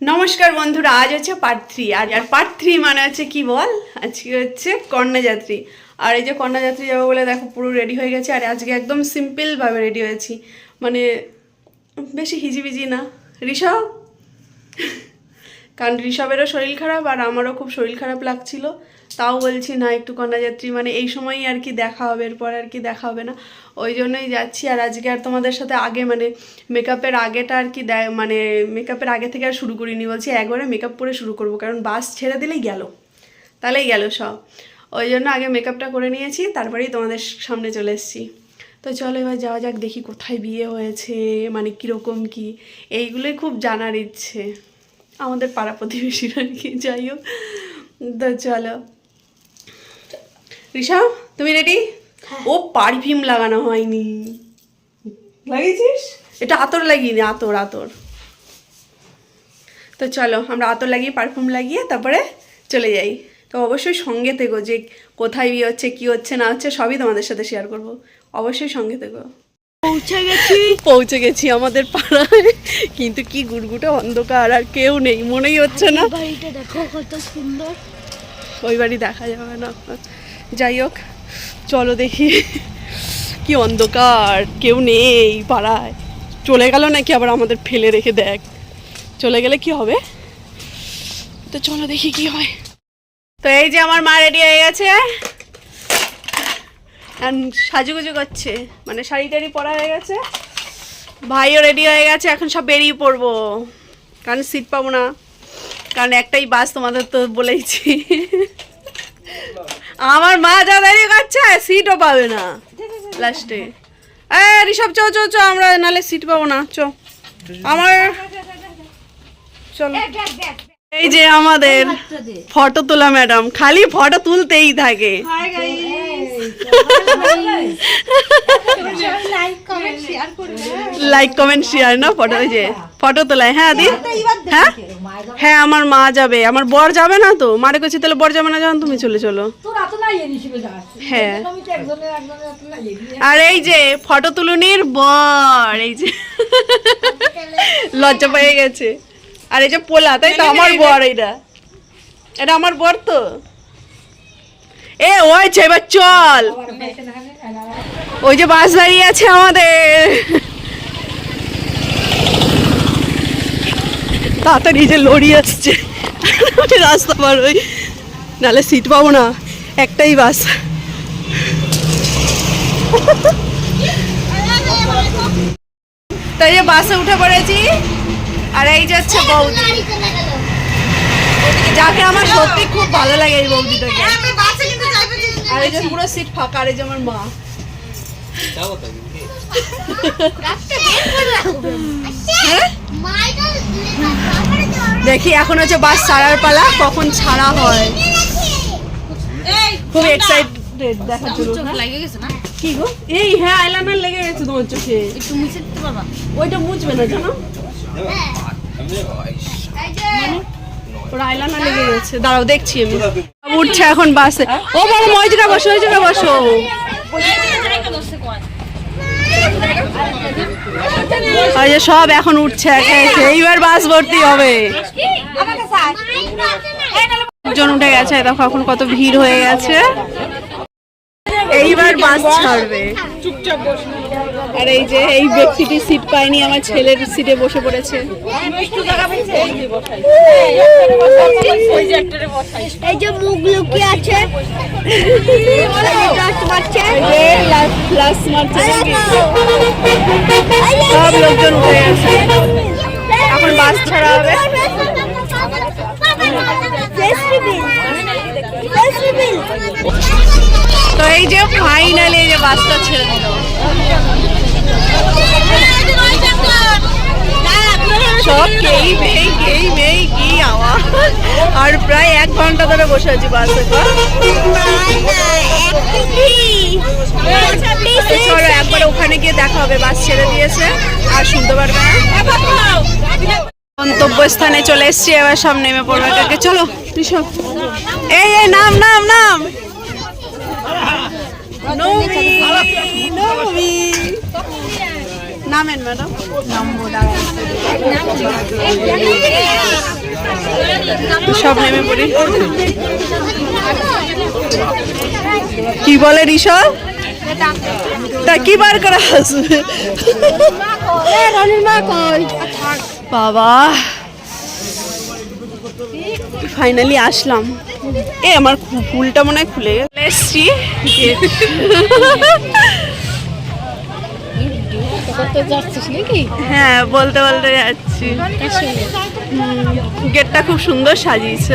নমস্কার বন্ধুরা, আজ হচ্ছে পার্ট থ্রি আর আর পার্ট থ্রি মানে হচ্ছে কি বল? আজকে হচ্ছে কন্যাযাত্রী। আর এই যে কন্যাযাত্রী যাব বলে দেখো পুরো রেডি হয়ে গেছে, আর আজকে একদম সিম্পলভাবে রেডি হয়েছি। মানে বেশি হিজিবিজি না। ঋষভ? কারণ ঋষভেরও শরীর খারাপ আর আমারও খুব শরীর খারাপ লাগছিল। তাও বলছি না, একটু কন্যাযাত্রী মানে এই সময়ই আর কি দেখা হবে, এরপর আর কি দেখা হবে না। ওই জন্যই যাচ্ছি, আর আজকে আর তোমাদের সাথে আগে মানে মেকআপের আগেটা আর কি দেয় মানে মেকআপের আগে থেকে আর শুরু করিনি, বলছি একবারে মেকআপ করে শুরু করব, কারণ বাস ছেড়ে দিলেই গেল, তাহলেই গেল সব। ওই জন্য আগে মেকআপটা করে নিয়েছি, তারপরেই তোমাদের সামনে চলে এসেছি। তো চলো এবার যাওয়া যাক, দেখি কোথায় বিয়ে হয়েছে মানে কীরকম কি, এইগুলোই খুব জানার ইচ্ছে। আমাদের পাড়া প্রতিবেশীরা আর কি, যাই হোক। তো চলো। ঋষভ তুমি রেডি ও পারফিউম লাগানো হয়নি। লাগিয়েছিস? এটা আতর লাগিয়ে আতর আতর। তো চলো আমরা আতর লাগিয়ে পারফিউম লাগিয়ে তারপরে চলে যাই। তো অবশ্যই সঙ্গে থেকো যে কোথায় বিয়ে হচ্ছে কি হচ্ছে না হচ্ছে সবই তোমাদের সাথে শেয়ার করব। অবশ্যই সঙ্গে থেকো। পৌঁছে গেছি। পৌঁছে গেছি আমাদের পাড়ায়। কিন্তু কি গুড়গুটা অন্ধকার আর কেউ নেই মনেই হচ্ছে না। বাড়িটা দেখো কত সুন্দর। ওই বাড়ি দেখা যাবে না। যাই হোক, চলো দেখি। কি অন্ধকার, কেউ নেই পাড়ায়। চলে গেল নাকি আবার আমাদের ফেলে রেখে দেখ। চলে গেলে কি হবে? তো চলো দেখি কি হয়। তো এই যে আমার মা রেডি হয়ে গেছে। সাজুগুজু করছে। মানে শাড়ি টাড়ি পরা হয়ে গেছে। ভাইও রেডি হয়ে গেছে, এখন সব বেরিয়ে পড়ব। কারণ সিট পাবো না। কারণ একটাই বাস তোমাদের তো বলেইছি। আমার মা যা দাঁড়িয়ে করছে সিটও পাবে না। লাস্টে এ ঋষভ চো চো চো আমরা নালে সিট পাবো না চো আমার চলো। এই যে আমাদের ফটো তোলা ম্যাডাম খালি ফটো তুলতেই থাকে। লাইক কমেন্ট শেয়ার না? ফটো ওই যে ফটো তোলায়। হ্যাঁ দি হ্যাঁ? হ্যাঁ আমার মা যাবে। আমার বর যাবে না তো? মারে করছি তাহলে বর যাবে না যখন তুমি চলে চলো। হ্যাঁ। আর এই যে ফটো তুলনির বর এই যে। লজ্জা পেয়ে গেছে। আর এই যে পোলা তাই তো আমার বর এইটা। এটা আমার বর তো। এ ওই এবার চল। ওই যে বাস দাঁড়িয়ে আছে আমাদের। তাড়াতাড়ি যে লড়ি আসছে। রাস্তা পার হই। নাহলে সিট পাবো না। একটাই বাস। তাই যে বাসে উঠে পড়েছি, আর এই যাচ্ছে বৌদি। যাকে আমার সত্যি খুব ভালো লাগে এই বৌদিটাকে। আর এই যে পুরো সিট ফাঁকা, আর এই যে আমার মা। হ্যাঁ? দেখি এখন হচ্ছে বাস ছাড়ার পালা, কখন ছাড়া হয়। খুব এক্সাইটেড দেখার জন্য হ্যাঁ? কি গো? এই হ্যাঁ আইলাইনার লেগে গেছে তোমার চোখে। ওইটা মুছবে না জানো? ওর আইলাইনার লেগে গেছে। দাঁড়াও দেখছি আমি। উঠছে এখন বাসে। ও বাবা ওই জায়গায় বসো। ওই বসো সব এখন উঠছে। এইবার বাস ভর্তি হবে। জন উঠে গেছে দেখো এখন কত ভিড় হয়ে গেছে। এইবার বাস ছাড়বে। আর এই যে এই ব্যক্তিটি সিট পায়নি আমার ছেলের সিটে বসে পড়েছে। এই যে মুখ লুকিয়ে আছে। মারছে প্লাস মারছে বাসটা ছেড়ে দিল। সব আর প্রায় এক ঘণ্টা ধরে বসে আছি বাসে চলো, একবার ওখানে গিয়ে দেখা হবে, বাস ছেড়ে দিয়েছে, আর শুনতে পারবে না। গন্তব্যস্থানে চলে এসছি, এবার সামনে নেমে পড়বে চলো, এই এই, নাম নাম নাম। সব নেমে পড়ি কি বলে ঋষভ তা কি বার করা আসবে? বাবা। ফাইনালি আসলাম। এ আমার ফুলটা মনে হয় খুলে গেছে। এসছি। হ্যাঁ বলতে বলতে যাচ্ছি। গেটটা খুব সুন্দর সাজিয়েছে।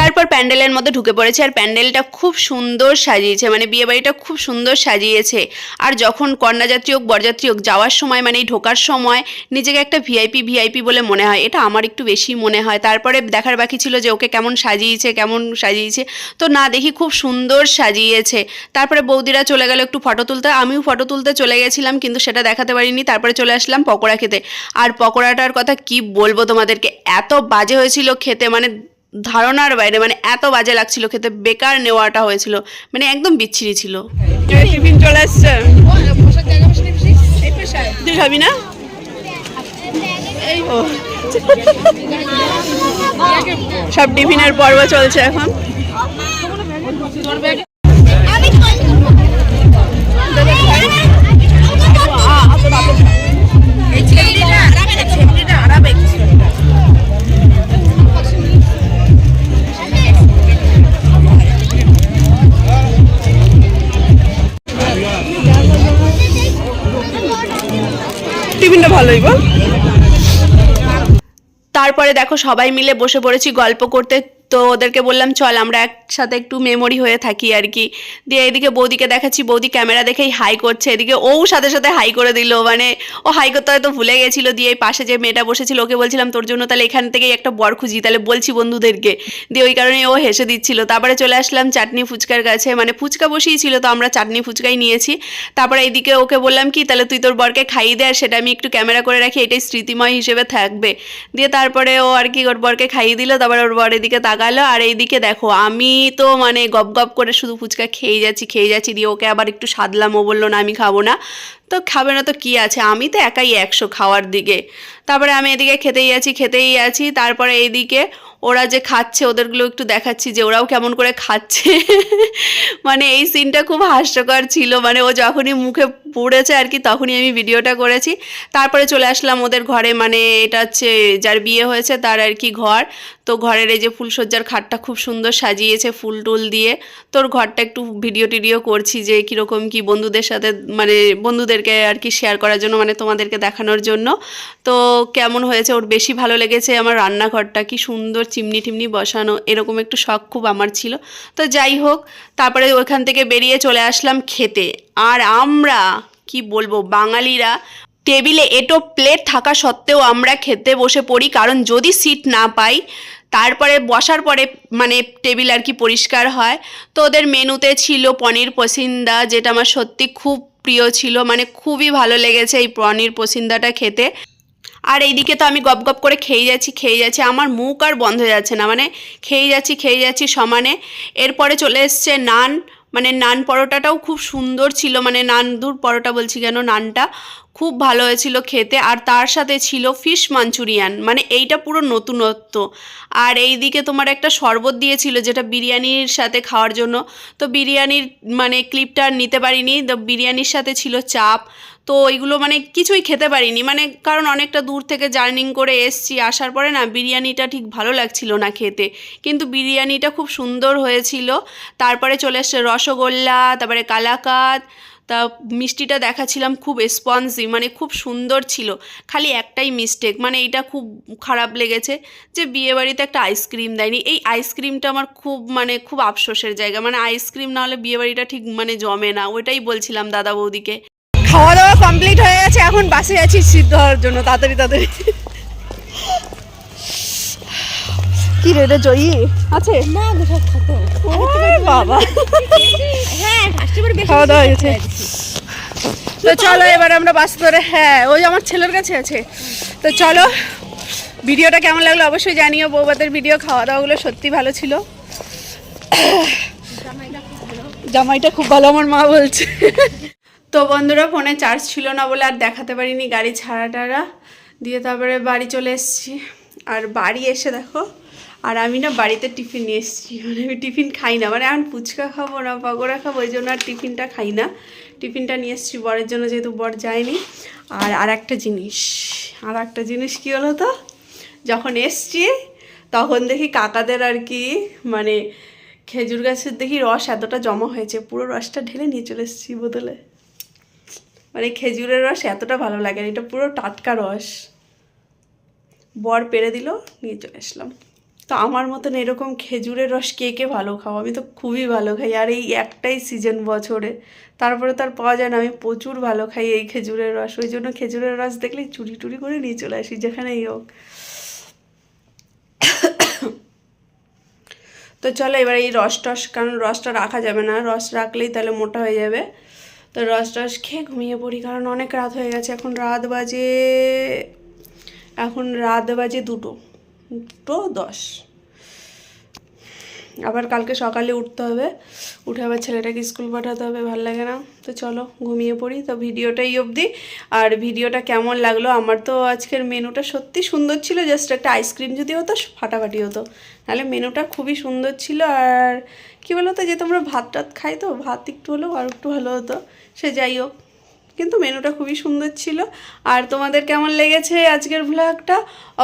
তারপর প্যান্ডেলের মধ্যে ঢুকে পড়েছে আর প্যান্ডেলটা খুব সুন্দর সাজিয়েছে মানে বিয়ে বাড়িটা খুব সুন্দর সাজিয়েছে। আর যখন কন্যাযাত্রী হোক, বরযাত্রী হোক যাওয়ার সময় মানে এই ঢোকার সময় নিজেকে একটা ভিআইপি ভিআইপি বলে মনে হয়। এটা আমার একটু বেশি মনে হয়। তারপরে দেখার বাকি ছিল যে ওকে কেমন সাজিয়েছে কেমন সাজিয়েছে। তো না, দেখি খুব সুন্দর সাজিয়েছে। তারপরে বৌদিরা চলে গেল একটু ফটো তুলতে। আমিও ফটো তুলতে চলে গেছিলাম, কিন্তু সেটা দেখাতে পারিনি। তারপরে চলে আসলাম পকোড়া খেতে। আর পকোড়াটার কথা কি বলব তোমাদেরকে? এত বাজে হয়েছিল খেতে মানে ধারণার বাইরে মানে এত বাজে লাগছিল খেতে বেকার নেওয়াটা হয়েছিল মানে একদম বিচ্ছিরি ছিল। টিফিন চলে আসছে। তুই খাবি না? ও। সব টিফিনের পর্ব চলছে এখন। তারপরে দেখো সবাই মিলে বসে পড়েছি গল্প করতে। তো ওদেরকে বললাম, চল, আমরা একসাথে একটু মেমোরি হয়ে থাকি আর কি। দিয়ে এদিকে বৌদিকে দেখাচ্ছি, বৌদি ক্যামেরা দেখেই হাই করছে। এদিকে ও সাথে সাথে হাই করে দিল মানে ও হাই করতে হয়তো ভুলে গেছিল। দিয়ে এই পাশে যে মেয়েটা বসেছিল, ওকে বলছিলাম, তোর জন্য তাহলে এখান থেকেই একটা বর খুঁজি, তাহলে বলছি বন্ধুদেরকে। দিয়ে ওই কারণে ও হেসে দিচ্ছিল। তারপরে চলে আসলাম চাটনি ফুচকার কাছে মানে ফুচকা বসিয়েছিল তো আমরা চাটনি ফুচকাই নিয়েছি। তারপরে এইদিকে ওকে বললাম, কি, তাহলে তুই তোর বরকে খাইয়ে দে আর সেটা আমি একটু ক্যামেরা করে রাখি, এটাই স্মৃতিময় হিসেবে থাকবে। দিয়ে তারপরে ও আর কি ওর বরকে খাইয়ে দিল, তারপরে ওর বর এদিকে তাকালো আর এইদিকে দেখো, আমি তো মানে গপ গপ করে শুধু ফুচকা খেয়ে যাচ্ছি খেয়ে যাচ্ছি, দিয়ে ওকে আবার একটু সাদলাম ও বলল, না, আমি খাব না। তো খাবে না তো কি আছে? আমি তো একাই একশো খাওয়ার দিকে। তারপরে আমি এদিকে খেতেই আছি খেতেই আছি। তারপরে এইদিকে ওরা যে খাচ্ছে, ওদেরগুলো একটু দেখাচ্ছি যে ওরাও কেমন করে খাচ্ছে। মানে এই সিনটা খুব হাস্যকর ছিল। মানে ও যখনই মুখে পড়েছে আর কি, তখনই আমি ভিডিওটা করেছি। তারপরে চলে আসলাম ওদের ঘরে। মানে এটা হচ্ছে, যার বিয়ে হয়েছে তার আর কি ঘর। তো ঘরের এই যে ফুলসজ্জার খাটটা খুব সুন্দর সাজিয়েছে ফুল টুল দিয়ে। তোর ঘরটা একটু ভিডিও টিডিও করছি যে কীরকম কি বন্ধুদের সাথে মানে বন্ধুদেরকে আর কি শেয়ার করার জন্য মানে তোমাদেরকে দেখানোর জন্য। তো কেমন হয়েছে? ওর বেশি ভালো লেগেছে আমার রান্নাঘরটা, কি সুন্দর চিমনি টিমনি বসানো, এরকম একটু শখ খুব আমার ছিল। তো যাই হোক, তারপরে ওইখান থেকে বেরিয়ে চলে আসলাম খেতে। আর আমরা, কি বলব, বাঙালিরা, টেবিলে এটো প্লেট থাকা সত্ত্বেও আমরা খেতে বসে পড়ি, কারণ যদি সিট না পাই, তারপরে বসার পরে মানে টেবিল আর কি পরিষ্কার হয়। তো ওদের মেনুতে ছিল পনির পসিন্দা, যেটা আমার সত্যি খুব প্রিয় ছিল মানে খুবই ভালো লেগেছে এই পনির পসিন্দাটা খেতে। আর এইদিকে তো আমি গপ গপ করে খেয়ে যাচ্ছি খেয়ে যাচ্ছি, আমার মুখ আর বন্ধ হয়ে যাচ্ছে না মানে খেয়ে যাচ্ছি খেয়ে যাচ্ছি সমানে। এরপরে চলে এসছে নান মানে নান পরোটাটাও খুব সুন্দর ছিল মানে নান দূর পরোটা বলছি কেন, নানটা। খুব ভালো হয়েছিল খেতে, আর তার সাথে ছিল ফিশ মাঞ্চুরিয়ান মানে এইটা পুরো নতুনত্ব। আর এই দিকে তোমার একটা শরবত দিয়েছিল যেটা বিরিয়ানির সাথে খাওয়ার জন্য। তো বিরিয়ানির মানে ক্লিপটা আর নিতে পারিনি বিরিয়ানির সাথে ছিল চাপ। তো এগুলো মানে কিছুই খেতে পারিনি মানে কারণ অনেকটা দূর থেকে জার্নিং করে এসছি, আসার পরে না বিরিয়ানিটা ঠিক ভালো লাগছিল না খেতে। কিন্তু বিরিয়ানিটা খুব সুন্দর হয়েছিল, তারপরে চলে এসছে রসগোল্লা, তারপরে কালাকাত তা মিষ্টিটা দেখাছিলাম খুব রেসপন্সিভ মানে খুব সুন্দর ছিল, খালি একটাই মিস্টেক মানে এইটা খুব খারাপ লেগেছে যে বিয়েবাড়িতে একটা আইসক্রিম দেয়নি। এই আইসক্রিমটা আমার খুব মানে খুব আফসোসের জায়গা মানে আইসক্রিম না হলে বিয়েবাড়িটা ঠিক মানে জমে না, ওইটাই বলছিলাম দাদা বৌদিকে। খাওয়া দাওয়া কমপ্লিট হয়ে গেছে, এখন বাসে আছি সিদ্ধ হওয়ার জন্য, তাড়াতাড়ি তাড়াতাড়ি। কি রে রে জয়ী? আছে? না গো খাতো বাবা। হ্যাঁ খাওয়া দাওয়া হয়ে গেছে তো চলো এবার আমরা বাস ধরে হ্যাঁ ওই আমার ছেলের কাছে আছে। তো চলো ভিডিওটা কেমন লাগল অবশ্যই জানিও বৌবাদের ভিডিও খাওয়া দাওয়াগুলো সত্যি ভালো ছিল। জামাইটা খুব ভালো আমার মা বলছে। তো বন্ধুরা ফোনে চার্জ ছিল না বলে আর দেখাতে পারিনি গাড়ি ছাড়া টাড়া দিয়ে তারপরে বাড়ি চলে এসেছি। আর বাড়ি এসে দেখো আর আমি না বাড়িতে টিফিন নিয়ে এসেছি। মানে আমি টিফিন খাই না। মানে এখন ফুচকা খাব না পকোড়া খাব ওই জন্য আর টিফিনটা খাই না। টিফিনটা নিয়ে এসেছি বরের জন্য, যেহেতু বর যায়নি। আর আর একটা জিনিস আর একটা জিনিস কী হলো তো? যখন এসছি, তখন দেখি কাকাদের আর কি মানে খেজুর গাছের দেখি রস এতটা জমা হয়েছে, পুরো রসটা ঢেলে নিয়ে চলে এসেছি বোতলে। মানে খেজুরের রস এতটা ভালো লাগে এটা পুরো টাটকা রস। বর পেরে দিল, নিয়ে চলে আসলাম। তো আমার মতন এরকম খেজুরের রস কে কে ভালো খাও? আমি তো খুবই ভালো খাই। আর এই একটাই সিজন বছরে। তারপরে তার পাওয়া যায় না। আমি প্রচুর ভালো খাই এই খেজুরের রস। ওই জন্য খেজুরের রস দেখলে চুরি টুরি করে নিয়ে চলে আসি, যেখানেই হোক। তো চলো এবার এই রস টস, কারণ রসটা রাখা যাবে না। রস রাখলেই তাহলে মোটা হয়ে যাবে। তো রস টস খেয়ে ঘুমিয়ে পড়ি, কারণ অনেক রাত হয়ে গেছে। এখন রাত বাজে, এখন রাত বাজে দুটো। দুটো দশ। আবার কালকে সকালে উঠতে হবে। উঠে আবার ছেলেটাকে স্কুল পাঠাতে হবে, ভালো লাগে না। তো চলো, ঘুমিয়ে পড়ি। তো ভিডিওটাই অবধি। আর ভিডিওটা কেমন লাগল? আমার তো আজকের মেনুটা সত্যি সুন্দর ছিল। জাস্ট একটা আইসক্রিম যদি হতো, ফাটাফাটি হতো। নাহলে মেনুটা খুবই সুন্দর ছিল। আর কী বলো তো যে তোমরা ভাত টাত খাই তো, ভাত একটু হলেও আর একটু ভালো হতো। সে যাই হোক। কিন্তু মেনুটা খুবই সুন্দর ছিল। আর তোমাদের কেমন লেগেছে আজকের ভ্লগটা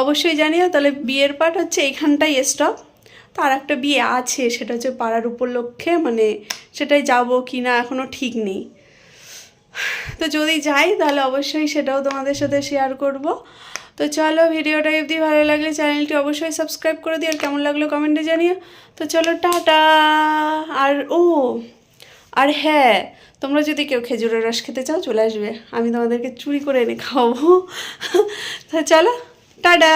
অবশ্যই জানিও। তাহলে বিয়ের পার্ট হচ্ছে এইখানটাই স্টপ তো আর একটা বিয়ে আছে, সেটা হচ্ছে পাড়ার উপলক্ষে মানে সেটাই যাব কি না এখনও ঠিক নেই। তো যদি যাই, তাহলে অবশ্যই সেটাও তোমাদের সাথে শেয়ার করব। তো চলো ভিডিওটা যদি ভালো লাগলে চ্যানেলটি অবশ্যই সাবস্ক্রাইব করে দিও। আর কেমন লাগল কমেন্টে জানিও। তো চলো টাটা। আর ও, আর হ্যাঁ তোমরা যদি কেউ খেজুরের রস খেতে চাও, চলে আসবে। আমি তোমাদেরকে চুরি করে এনে খাওয়াবো। চলো, টাটা!